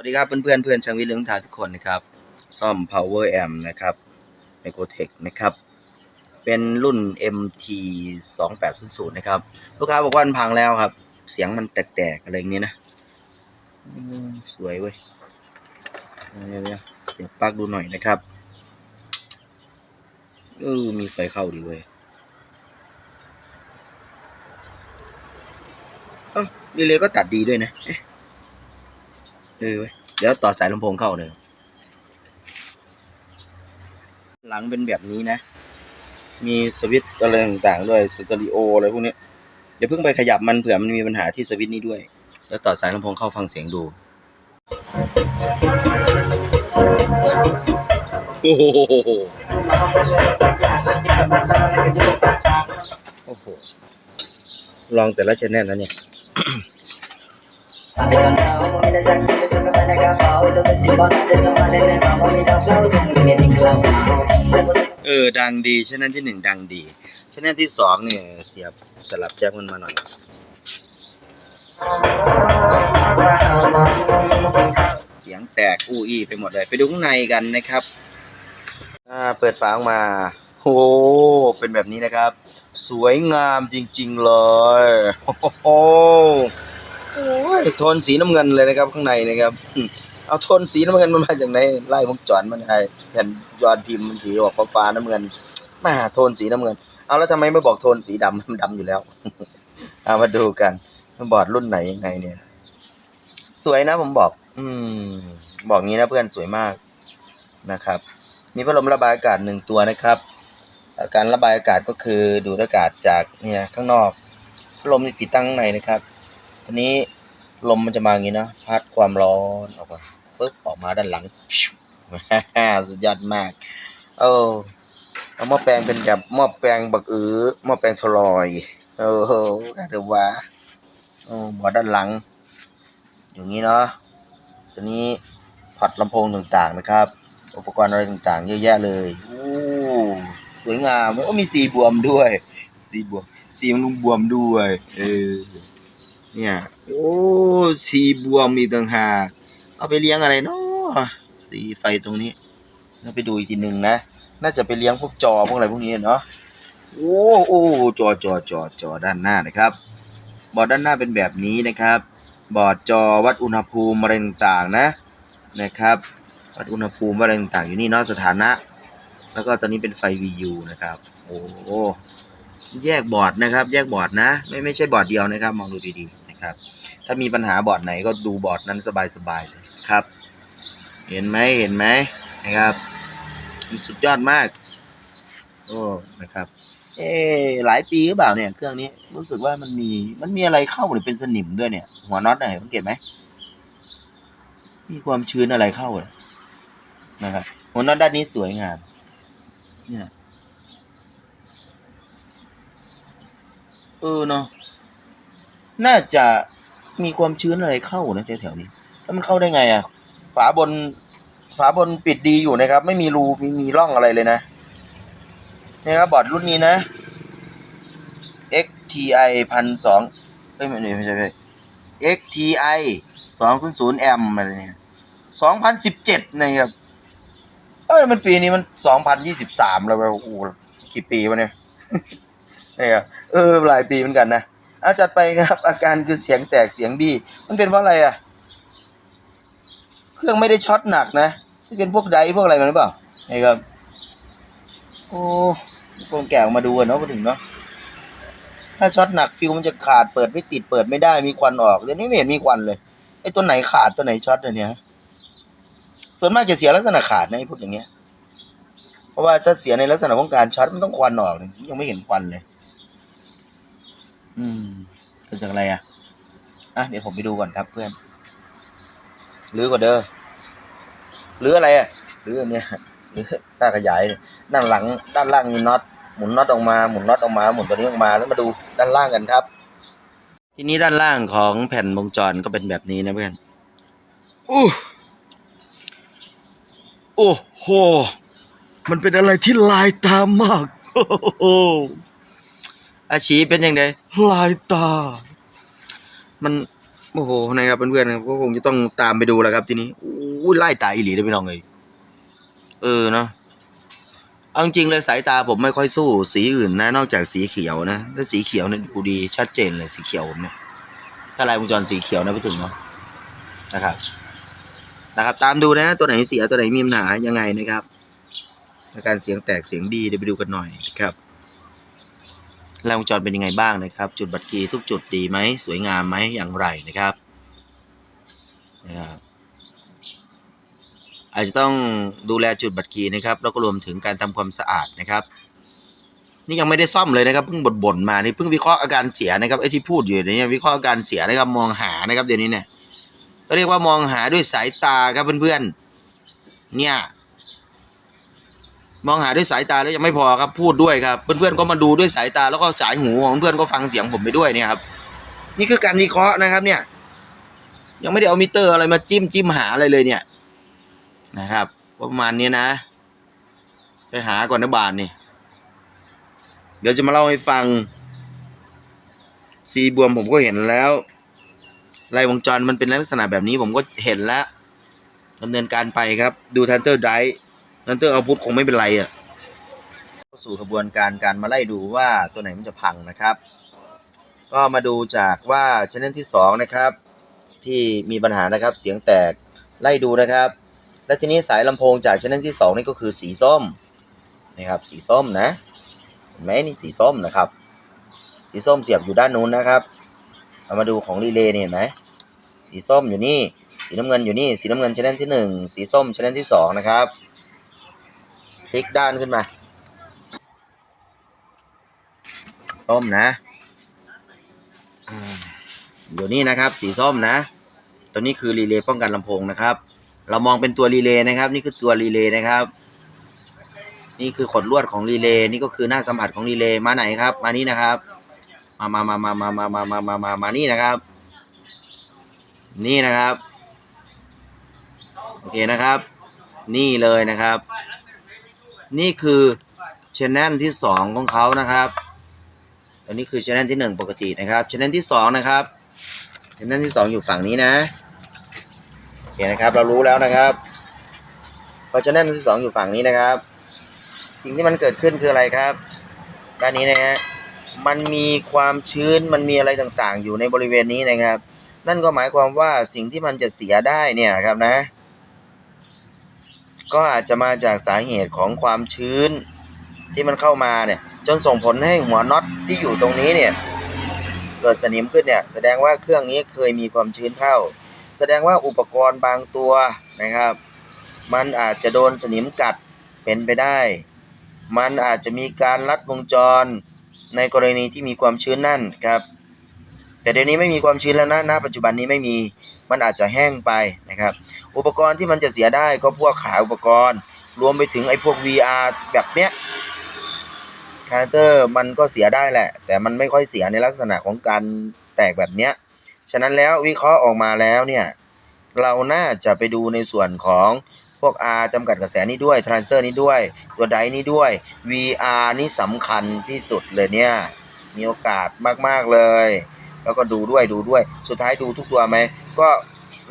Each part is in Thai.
สวัสดีครับเพื่อนๆเพื่อนช่างวิทย์เรื่องทาทุกคนนะครับ ซ่อม power amp นะครับ Microtech นะครับ เป็นรุ่น MT 2800นะครับ ลูกค้าบอกว่ามันพังแล้วครับ เสียงมันแตกๆอะไรอย่างนี้นะ สวยเว้ยเดี๋ยวเสียบปลั๊กดูหน่อยนะครับเออมีไฟเข้าดีเว้ยเอ้าดีเลยก็ตัดดีด้วยนะเอ๊ะ เออเว้เดี๋ยวต่อสายลำโพงเข้าเลยหลังเป็นแบบนี้นะ มีสวิตช์อะไรต่างๆด้วยสเตอริโออะไรพวกนี้อย่าเพิ่งไปขยับมันเผื่อมันมีปัญหาที่สวิตช์นี้ด้วย แล้วต่อสายลำโพงเข้าฟังเสียงดู โอ้โหโอ้โห ลองแต่ละชแนลนะเนี่ย เออ ดังดีชแนลที่หนึ่งดังดีชแนลที่สองเนี่ยเสียบสลับแจ็คมันมาหน่อยเสียงแตกอู้อี้ไปหมดเลย ไปดูข้างในกันนะครับอ่าเปิดฝาออกมาโอ้เป็นแบบนี้นะครับ สวยงามจริง ๆ เลยโอ้โหทนสีน้ำเงินเลยนะครับข้างในนะครับ เอาโทนสีน้ำเงินมันมาจากไหนไล่วงจรมันไอแผ่นยอดพิมพ์มันสีออกฟ้าน้ำเงินมาโทนสีน้ำเงิน เอาแล้วทำไมไม่บอกโทนสีดำมันดำอยู่แล้วเอามาดูกันบอร์ดรุ่นไหนยังไงเนี่ย สวยนะผมบอก อืม บอกงี้นะเพื่อนสวยมากนะครับ มีพัดลมระบายอากาศหนึ่งตัวนะครับการระบายอากาศก็คือดูดอากาศจากเนี่ยข้างนอกพัดลมนี่ติดตั้งข้างในนะครับทีนี้ลมมันจะมาอย่างนี้นะพัดความร้อนออกมา ปึ๊บออกมาด้านหลังสุดยอดมาก เออเอาหม้อแปลงเป็นแบบหม้อแปลงบักอือหม้อแปลงทลอย เออโหเดี๋ยวว่าโอ้บอด้านหลัง อย่างนี้เนาะตัวนี้พอร์ตลำโพงต่างๆนะครับ อุปกรณ์อะไรต่างๆ เยอะแยะเลยโอ้สวยงามโอ้มีสีบวมด้วย สีบวม สีมันบวมด้วย เออ เนี่ย โอ้ สีบวมอีต่างหาก เอาไปเลี้ยงอะไรเนาะสีไฟตรงนี้เราไปดูอีกทีหนึ่งนะ น่าจะไปเลี้ยงพวกจอพวกอะไรพวกนี้เนาะโอ้โอ้จอจอจอจอด้านหน้านะครับ บอร์ดด้านหน้าเป็นแบบนี้นะครับ บอร์ดจอวัดอุณหภูมิอะไรต่างๆนะนะครับ วัดอุณหภูมิอะไรต่างๆอยู่นี่เนาะสถานะ แล้วก็ตอนนี้เป็นไฟ VU นะครับ โอ้โหแยกบอร์ดนะครับ แยกบอร์ดนะ ไม่ไม่ใช่บอร์ดเดียวนะครับ มองดูดีๆนะครับ ถ้ามีปัญหาบอร์ดไหนก็ดูบอร์ดนั้นสบายๆเลย ครับ เห็นไหมเห็นไหมนะครับมันสุดยอดมาก โอ้นะครับ เอ๊หลายปีหรือเปล่าเนี่ย เครื่องนี้รู้สึกว่ามันมีมันมีอะไรเข้าหรือเป็นสนิมด้วยเนี่ย หัวน็อตไหนสังเกตไหมมีความชื้นอะไรเข้าเลยนะครับหัวน็อตด้านนี้สวยงามเนี่ยเออเนาะน่าจะมีความชื้นอะไรเข้านะแถวๆนี้ แล้วมันเข้าได้ไงอะ ฝาบนฝาบนปิดดีอยู่นะครับ ไม่มีรูมีมีร่องอะไรเลยนะนี่ครับบอร์ดรุ่นนี้นะ XTI พันสองเอ้ยไม่ใช่ไม่ใช่ XTI สองศูนย์ศูนย์แอมอะไรเนี่ยสองพันสิบเจ็ดนะครับเอ้ยมันปีนี้มันสองพันยี่สิบสามแล้วเว้ยโอ้โหกี่ปีวะเนี่ยนี่ยเออหลายปีเหมือนกันนะอาจัดไปครับ อาการคือเสียงแตกเสียงดีมันเป็นเพราะอะไรอะ รื่องไม่ได้ช็อตหนักนะที่เป็นพวกไดพวกอะไรมันหรือเปล่านี่ครับโอ้คงแกะออกมาดูอะเนาะมาถึงเนาะถ้าช็อตหนักฟิวมันจะขาดเปิดไม่ติดเปิดไม่ได้มีควันออกเดี๋ยวนี้ไม่เห็นมีควันเลยไอ้ตัวไหนขาดตัวไหนช็อตอันเนี้ยส่วนมากจะเสียลักษณะขาดนะไอ้พวกอย่างเงี้ย เพราะว่าถ้าเสียในลักษณะของการช็อตมันต้องควันออกเลยยังไม่เห็นควันเลย อืมเกิดจากอะไรอะอะเดี๋ยวผมไปดูก่อนครับเพื่อนหรือก่อนเด้อ หรืออะไรอะหรืออันเนี้ยหรือต้าขยายด้านหลังด้านล่างมีน็อตหมุนน็อตออกมาหมุนน็อตออกมาหมุนตัวนี้ออกมาแล้วมาดูด้านล่างกันครับ ทีนี้ด้านล่างของแผ่นวงจรก็เป็นแบบนี้นะเพื่อนอู้โอ้โห มันเป็นอะไรที่ลายตามากโอ้โหอาชีเป็นยังไงลายตา มัน โอ้โหนะครับเพื่อนๆครับก็คงจะต้องตามไปดูแล้วครับทีนี้ อู้ยไล่ตาอีหลีได้พี่น้องเลยเออเนาะเอาจริงเลยสายตาผมไม่ค่อยสู้สีอื่นนะ นอกจากสีเขียวนะถ้าสีเขียวเนี่ยดูดีชัดเจนเลยสีเขียวผมเนี่ยถ้าลายวงจรสีเขียวนะพี่ถึงเนาะนะครับ นะครับ ตามดูนะ ตัวไหนเสียตัวไหนมีปัญหายังไงนะครับอาการเสียงแตกเสียงดีเดี๋ยวไปดูกันหน่อยนะครับลายวงจรเป็นยังไงบ้างนะครับ จุดบัตรคีทุกจุดดีไหมสวยงามไหมอย่างไรนะครับนะครับ อาจจะต้องดูแลจุดบัตรคีย์นะครับ แล้วก็รวมถึงการทำความสะอาดนะครับ นี่ยังไม่ได้ซ่อมเลยนะครับเพิ่งบ่นๆมานี่เพิ่งวิเคราะห์อาการเสียนะครับไอ้ที่พูดอยู่เนี่ยวิเคราะห์อาการเสียนะครับมองหานะครับเดี๋ยวนี้เนี่ยก็เรียกว่ามองหาด้วยสายตาครับเพื่อนๆ เนี่ย มองหาด้วยสายตาแล้วยังไม่พอครับพูดด้วยครับเพื่อนๆก็มาดูด้วยสายตาแล้วก็สายหูของเพื่อนก็ฟังเสียงผมไปด้วยเนี่ยครับ นี่คือการวิเคราะห์นะครับ เนี่ย ยังไม่ได้เอามิเตอร์อะไรมาจิ้มจิ้มหาอะไรเลยเนี่ย นะครับประมาณนี้นะ ไปหาก่อนนะบานนี่ เดี๋ยวจะมาเล่าให้ฟัง ซีบวมผมก็เห็นแล้วลายวงจรมันเป็นลักษณะแบบนี้ผมก็เห็นแล้วดำเนินการไปครับ ดูทันเตอร์ไดทันเตอร์เอาพุทคงไม่เป็นไรอะ่ะเข้าสู่กระบวนการการมาไล่ดูว่าตัวไหนมันจะพังนะครับ ก็มาดูจากว่าชแนที่สองนะครับ ที่มีปัญหานะครับเสียงแตกไล่ดูนะครับ และทีนี้สายลำโพงจากชแนที่สองนี่ก็คือสีส้มนะครับสีส้มนะเห็นไหมนี่สีส้มนะครับ สีส้มเสียบอยู่ด้านนู้นนะครับเอามาดูของรีเลย์นี่เห็นไหมสีส้มอยู่นี่ สีน้ำเงินอยู่นี่ สีน้ำเงินชแนที่หนึ่งสีส้มชแนที่สองนะครับพลิกด้านขึ้นมาส้มนะอ่าอยู่นี่นะครับ สีส้มนะ ตัวนี้คือรีเลย์ป้องกันลำโพงนะครับ เรามองเป็นตัวรีเลย์นะครับ นี่คือตัวรีเลย์นะครับ นี่คือขดลวดของรีเลย์นี่ก็คือหน้าสัมผัสของรีเลย์มาไหนครับ มานี่นะครับ มามามามามามามามามามามานี่นะครับ นี่นะครับ โอเคนะครับ นี่เลยนะครับ นี่คือชแนลที่สองของเขานะครับอันนี้คือชแนลที่หนึ่งปกตินะครับชแนลที่สองนะครับชแนลที่สองอยู่ฝั่งนี้นะ เคนะครับ เรารู้แล้วนะครับพอชแนลที่สองอยู่ฝั่งนี้นะครับ สิ่งที่มันเกิดขึ้นคืออะไรครับ ด้านนี้นะฮะมันมีความชื้นมันมีอะไรต่างๆ อยู่ในบริเวณนี้นะครับ นั่นก็หมายความว่าสิ่งที่มันจะเสียได้เนี่ยครับนะ ก็อาจจะมาจากสาเหตุของความชื้นที่มันเข้ามาเนี่ยจนส่งผลให้หัวน็อตที่อยู่ตรงนี้เนี่ยเกิดสนิมขึ้นเนี่ยแสดงว่าเครื่องนี้เคยมีความชื้นเข้า แสดงว่าอุปกรณ์บางตัวนะครับ มันอาจจะโดนสนิมกัดเป็นไปได้ มันอาจจะมีการลัดวงจรในกรณีที่มีความชื้นนั่นครับ แต่เดี๋ยวนี้ไม่มีความชื้นแล้วนะณปัจจุบันนี้ไม่มีมันอาจจะแห้งไปนะครับ อุปกรณ์ที่มันจะเสียได้ก็พวกขาอุปกรณ์ รวมไปถึงไอ้พวก VR แบบเนี้ยคาแรคเตอร์มันก็เสียได้แหละ แต่มันไม่ค่อยเสียในลักษณะของการแตกแบบเนี้ย ฉะนั้นแล้ววิเคราะห์ออกมาแล้วเนี่ยเราน่าจะไปดูในส่วนของพวก R จำกัดกระแสนี้ด้วยทรานเซอร์นี้ด้วย ตัวไดนี้ด้วย VR นี่สำคัญที่สุดเลยเนี่ย มีโอกาสมาก ๆ เลย แล้วก็ดูด้วยดูด้วย สุดท้ายดูทุกตัวไหม ก็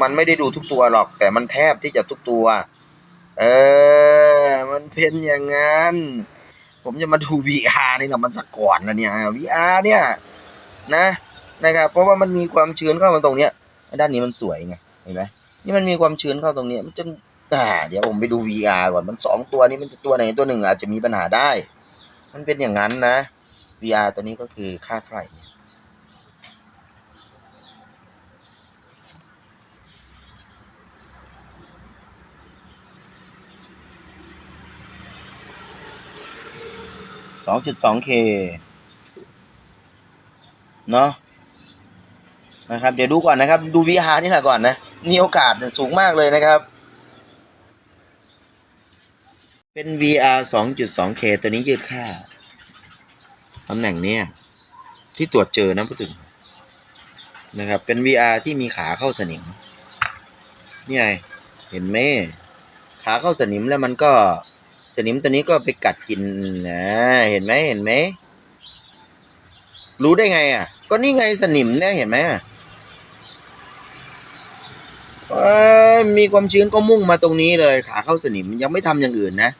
มันไม่ได้ดูทุกตัวหรอก แต่มันแทบที่จะทุกตัว เออ มันเป็นอย่างนั้น ผมจะมาดู VR นี่แหละมันสักก่อนนะเนี่ย VR เนี่ยนะ นะครับ เพราะว่ามันมีความชื้นเข้ามาตรงเนี้ยด้านนี้มันสวยไงเห็นไหมนี่มันมีความชื้นเข้าตรงเนี้ยมันจะอ่าเดี๋ยวผมไปดู VR ก่อนมันสองตัวนี้มันจะตัวไหนตัวหนึ่งอาจจะมีปัญหาได้ มันเป็นอย่างนั้นนะ VR ตัวนี้ก็คือค่าเท่าไหร่สองจุดสองเคเนาะ นะครับ เดี๋ยวดูก่อนนะครับ ดู VR นี่แหละก่อนนะ มีโอกาสสูงมากเลยนะครับ เป็น VR 2.2K ตัวนี้ยืดค่าตำแหน่งเนี้ยที่ตรวจเจอนะพูดถึงนะครับ เป็น VR ที่มีขาเข้าสนิมนี่ไงเห็นไหมขาเข้าสนิมแล้วมันก็สนิมตัวนี้ก็ไปกัดกินนะเห็นไหมเห็นไหมรู้ได้ไงอะ ก็นี่ไงสนิมเนี่ยเห็นไหมอ้ย มีความชื้นก็มุ่งมาตรงนี้เลยขาเข้าสนิมยังไม่ทำอย่างอื่นนะ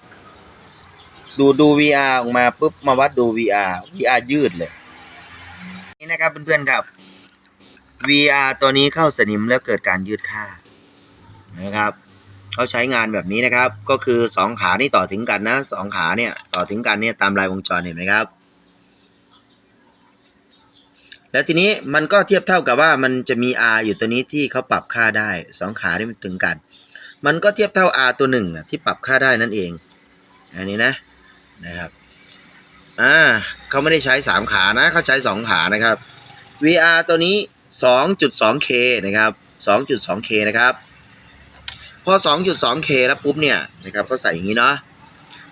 ดูดู VR ออกมาปุ๊บมาวัดดู VR VR ยืดเลย นี่นะครับเพื่อนๆครับ VR ตัวนี้เข้าสนิมแล้วเกิดการยืดค่านะครับเขาใช้งานแบบนี้นะครับ ก็คือสองขานี่ต่อถึงกันนะสองขาเนี่ยต่อถึงกันเนี่ยตามลายวงจรเห็นไหมครับ แล้วทีนี้มันก็เทียบเท่ากับว่ามันจะมี R อยู่ตัวนี้ที่เขาปรับค่าได้สองขานี่มันถึงกัน มันก็เทียบเท่า R ตัวหนึ่งที่ปรับค่าได้นั่นเอง อันนี้นะนะครับอ่าเขาไม่ได้ใช้สามขานะเขาใช้สองขานะครับ VR ตัวนี้ 2.2K นะครับ 2.2K นะครับพอ 2.2K แล้วปุ๊บเนี่ยนะครับเขาใส่อย่างนี้เนาะ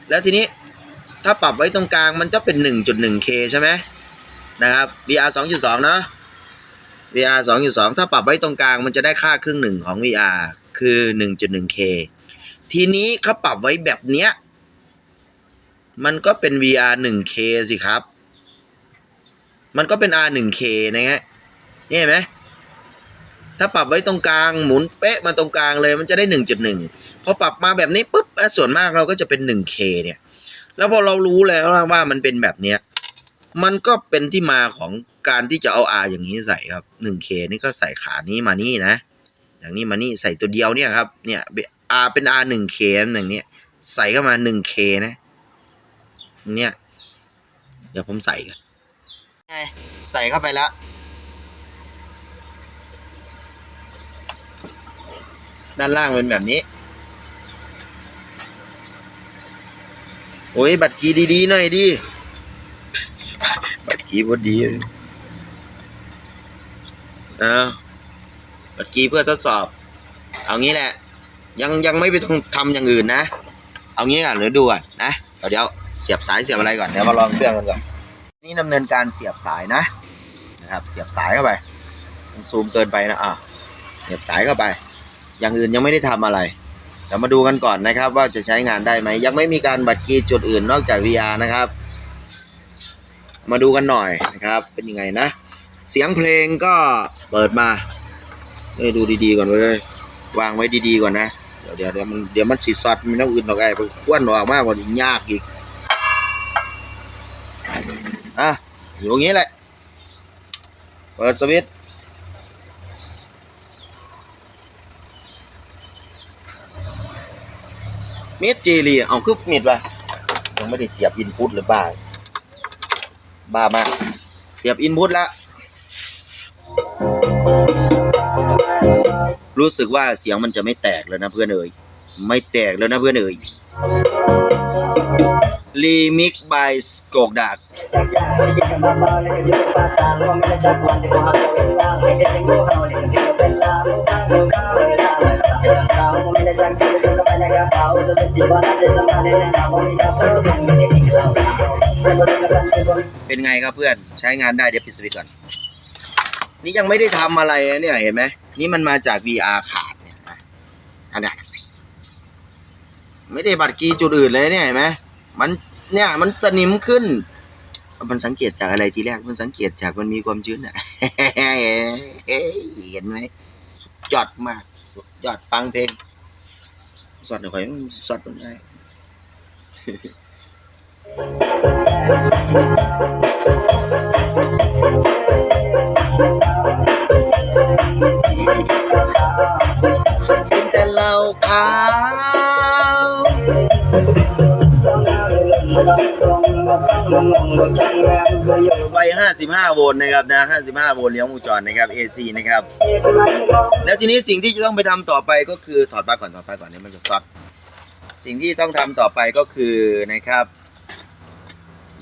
แล้วทีนี้ถ้าปรับไว้ตรงกลางมันจะเป็น 1.1K ใช่ไหม นะครับ VR 2.2 เนาะ VR 2.2 ถ้าปรับไว้ตรงกลางมันจะได้ค่าครึ่งหนึ่งของ VR คือ 1.1K ทีนี้เขาปรับไว้แบบเนี้ย มันก็เป็น VR 1K สิครับ มันก็เป็น R 1K นะฮะนี่เห็นไหมถ้าปรับไว้ตรงกลางหมุนเป๊ะมาตรงกลางเลยมันจะได้ 1.1 พอปรับมาแบบนี้ปุ๊บส่วนมากเราก็จะเป็น 1K เนี่ย แล้วพอเรารู้แล้วว่ามันเป็นแบบเนี้ย มันก็เป็นที่มาของการที่จะเอา R อย่างนี้ใส่ครับ 1K นี่ก็ใส่ขานี้มานี่นะ อย่างนี้มานี่ใส่ตัวเดียวเนี่ยครับ เนี่ย R เป็น R 1K อย่างนี้ใส่เข้ามา 1K นะ เนี่ย เดี๋ยวผมใส่กันใส่เข้าไปแล้ว ด้านล่างเป็นแบบนี้ โอ้ย บัตรกีดี ๆ หน่อยดิ กีพอดีเอาบัตรกีเพื่อทดสอบ เอางี้แหละ ยังยังไม่ไปต้องทำอย่างอื่นนะ เอางี้ก่อนเดี๋ยดูก่อนนะเดี๋ยวเดี๋ยวเสียบสายเสียบอะไรก่อนเดี๋ยวมาลองเครื่องกันก่อนนี่ดำเนินการเสียบสายนะนะครับ เสียบสายเข้าไปซูมเกินไปนะอะเสียบสายเข้าไป อย่างอื่นยังไม่ได้ทำอะไรเดี๋ยวมาดูกันก่อนนะครับ ว่าจะใช้งานได้ไหมยังไม่มีการบัตรกีจุดอื่นนอกจาก VR นะครับ มาดูกันหน่อยนะครับ เป็นยังไงนะ เสียงเพลงก็เปิดมาเอ้ดูดีๆก่อนเว้ยวางไว้ดีๆก่อนนะ เดี๋ยวเดี๋ยวเดี๋ยวมันเดี๋ยวมันสีซอดมันต้องอื่นออกไอ้ไปควนออกมากกว่านี้ยากอีกอะอยู่อย่างนี้แหละ เปิดสวิตช์เมดจีรีเอาคือมิดวะยังไม่ได้เสียบอินพุตหรือบ้า บ้ามากเสียบอินพุตแล้ว รู้สึกว่าเสียงมันจะไม่แตกแล้วนะเพื่อนเอ๋ยไม่แตกแล้วนะเพื่อนเอ๋ยรีมิกบายสโกกดาก เป็นไงครับเพื่อนใช้งานได้เดี๋ยวปิดสวิตช์ก่อน นี่ยังไม่ได้ทำอะไรเนี่ยเห็นไหมนี่มันมาจาก VR ขาดเนี่ยอันนี้ไม่ได้บัตรกีจุดอื่นเลยเนี่ยเห็นไหมมันเนี่ยมันสนิมขึ้น มันสังเกตจากอะไรทีแรกมันสังเกตจากมันมีความชื้นอะเห็นไหมสุดยอดมาก ยอดฟังเพลงสดหน่อยสดตรงไหนกินแต่เหล้าขาว ไฟ 55 โวลต์นะครับนะ 55 โวลต์เลี้ยงวงจรนะครับ AC นะครับ แล้วทีนี้สิ่งที่จะต้องไปทำต่อไปก็คือถอดปลั๊กก่อนถอดปลั๊กก่อนเนี่ยมันจะซอดสิ่งที่ต้องทำต่อไปก็คือนะครับ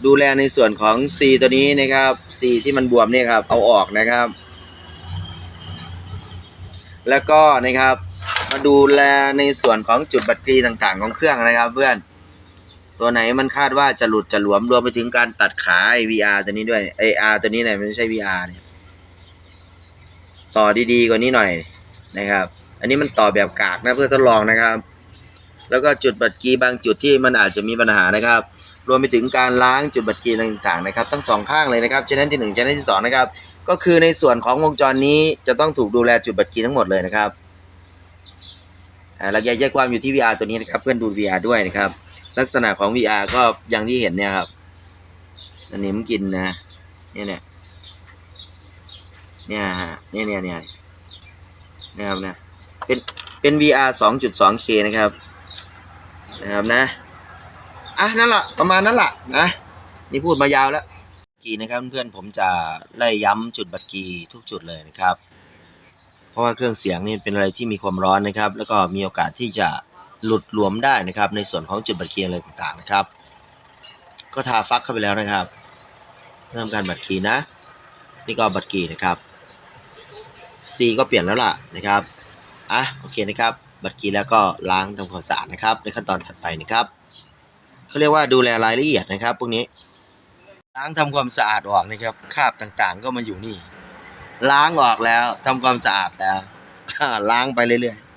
ดูแลในส่วนของ C ตัวนี้นะครับ C ที่มันบวมเนี่ยครับเอาออกนะครับ แล้วก็นะครับ มาดูแลในส่วนของจุดบัตรกรีต่างๆ ของเครื่องนะครับเพื่อน ตัวไหนมันคาดว่าจะหลุดจะหลวมรวมไปถึงการตัดขาไอ VR ตัวนี้ด้วยไอ R ตัวนี้เนี่ยมันไม่ใช่ VR เนี่ยต่อดีๆกว่านี้หน่อยนะครับ อันนี้มันต่อแบบกากนะเพื่อทดลองนะครับ แล้วก็จุดบัตรกีบางจุดที่มันอาจจะมีปัญหานะครับ รวมไปถึงการล้างจุดบัตรกีต่างๆนะครับ ทั้งสองข้างเลยนะครับชแนที่หนึ่งชแนที่สองนะครับ ก็คือในส่วนของวงจรนี้จะต้องถูกดูแลจุดบัตรกีทั้งหมดเลยนะครับ หลักใหญ่ใจความอยู่ที่ VR ตัวนี้นะครับ เพื่อนดู VR ด้วยนะครับ ลักษณะของ VR ก็อย่างที่เห็นเนี่ยครับอันนี้มันกินนะเนี่ยเนี่ยเนี่ยฮะเนี่ยเนี่ยเนี่ยนะครับนะเป็นเป็น VR 2.2K นะครับนะครับนะอะนั่นแหละประมาณนั้นแหละนะนี่พูดมายาวแล้วกีนะครับเพื่อนผมจะไล่ย้ำจุดบัตรกีทุกจุดเลยนะครับ ราะว่าเครื่องเสียงนี่เป็นอะไรที่มีความร้อนนะครับ แล้วก็มีโอกาสที่จะหลุดหลวมได้นะครับ ในส่วนของจุดบัตรคีย์อะไรต่างๆนะครับ ก็ทาฟักเข้าไปแล้วนะครับทำการบัตรคีย์นะ นี่ก็บัตรคีย์นะครับ C ก็เปลี่ยนแล้วล่ะนะครับอะโอเคนะครับ บัตรคีย์แล้วก็ล้างทำความสะอาดนะครับ ในขั้นตอนถัดไปนะครับเขาเรียกว่าดูแลรายละเอียดนะครับ พวกนี้ล้างทำความสะอาดออกนะครับคราบต่างๆ ก็มาอยู่นี่ ล้างออกแล้วทำความสะอาดแล้วล้างไปเรื่อยๆ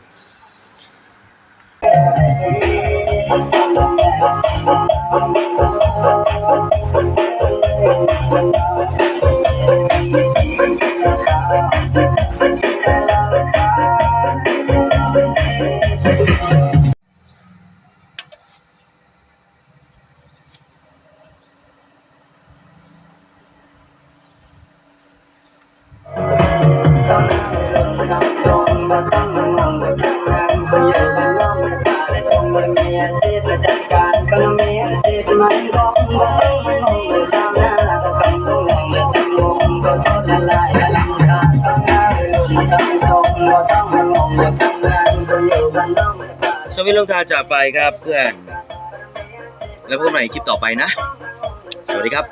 เวิตลงทาจากไปครับเพื่อน แล้วพบกันใหม่คลิปต่อไปนะ สวัสดีครับ